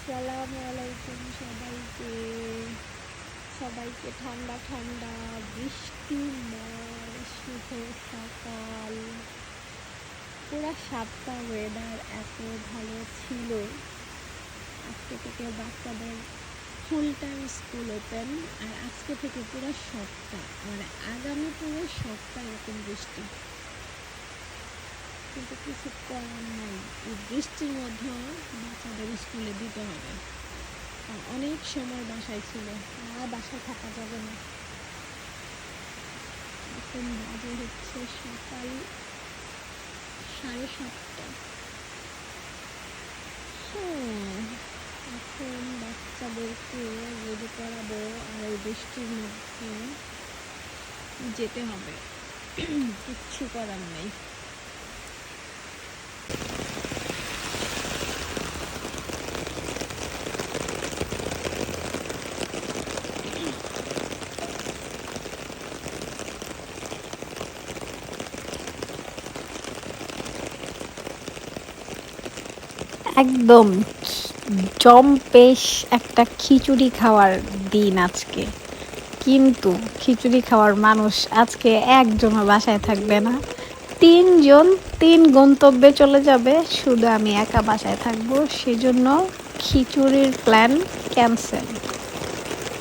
আসসালামু আলাইকুম সবাইকে। সবাইকে ঠান্ডা ঠান্ডা বৃষ্টিময় শুভ সকাল। পুরা সাতটা ওয়েদার এত ভালো ছিল। আজকে থেকে বাচ্চাদের ফুল টাইম স্কুল ওপেন আর আজকে থেকে পুরো সপ্তাহ মানে আগামী পুরো সপ্তাহ এরকম বৃষ্টি। কিন্তু কিছু করার নাই। বৃষ্টির মধ্যেও বাচ্চাদের স্কুলে দিতে হবে। অনেক সময় বাসায় ছিল, আর বাসায় থাকা যাবে না। এখন বাজে হচ্ছে সকাল সাড়ে সাতটা। হ্যাঁ এখন বাচ্চাদেরকে রেডি করাবো আর এই বৃষ্টির মধ্যে যেতে হবে। কিচ্ছু করার নেই। একদম জম্পেশ একটা খিচুড়ি খাওয়ার দিন আজকে। কিন্তু খিচুড়ি খাওয়ার মানুষ আজকে একজনও বাসায় থাকবে না। তিনজন, তিন গন্তব্যে চলে যাবে। শুধু আমি একা বাসায় থাকব, সেজন্য খিচুড়ির প্ল্যান ক্যান্সেল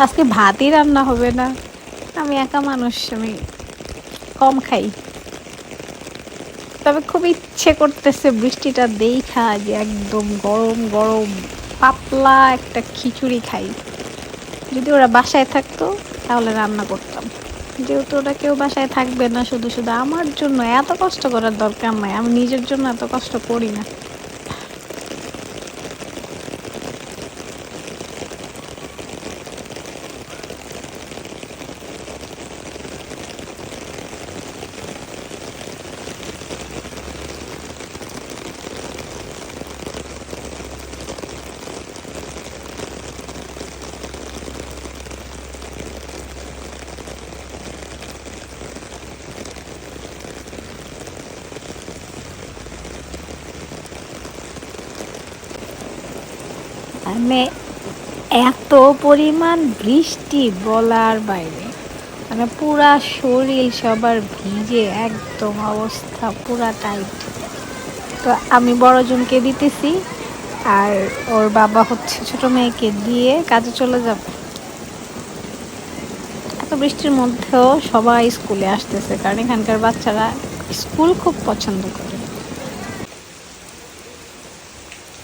আজকে ভাতই রান্না হবে না। আমি একা মানুষ, আমি কম খাই। তবে খুব ইচ্ছে করতেছে বৃষ্টিটা দেখা যে একদম গরম গরম, পাতলা একটা খিচুড়ি খাই। যদি ওরা বাসায় থাকতো, তাহলে রান্না করতাম। যেহেতু ওরা কেউ বাসায় থাকবে না, শুধু শুধু আমার জন্য এত কষ্ট করার দরকার নাই, আমি নিজের জন্য এত কষ্ট করি না। মানে এত পরিমাণ বৃষ্টি বলার বাইরে মানে পুরা শরীর সবার ভিজে, একদম অবস্থা পুরা টাইট। তো আমি বড়জনকে দিতেছি, আর ওর বাবা হচ্ছে ছোট মেয়েকে দিয়ে কাজে চলে যাবে। এত বৃষ্টির মধ্যেও সবাই স্কুলে আসতেছে, কারণ এখানকার বাচ্চারা স্কুল খুব পছন্দ করে।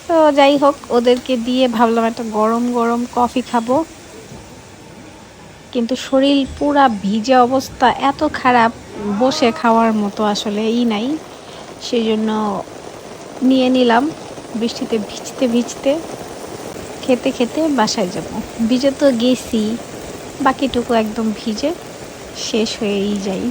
তো যাই হোক, ওদেরকে দিয়ে ভাবলাম একটা গরম গরম কফি খাব। কিন্তু শরীর পুরা ভিজে অবস্থা, এত খারাপ, বসে খাওয়ার মতো আসলে ই নাই। সেই জন্য নিয়ে নিলাম, বৃষ্টিতে ভিজতে ভিজতে, খেতে খেতে বাসায় যাব। ভিজে তো গেছি, বাকিটুকু একদম ভিজে, শেষ হয়েই যাই।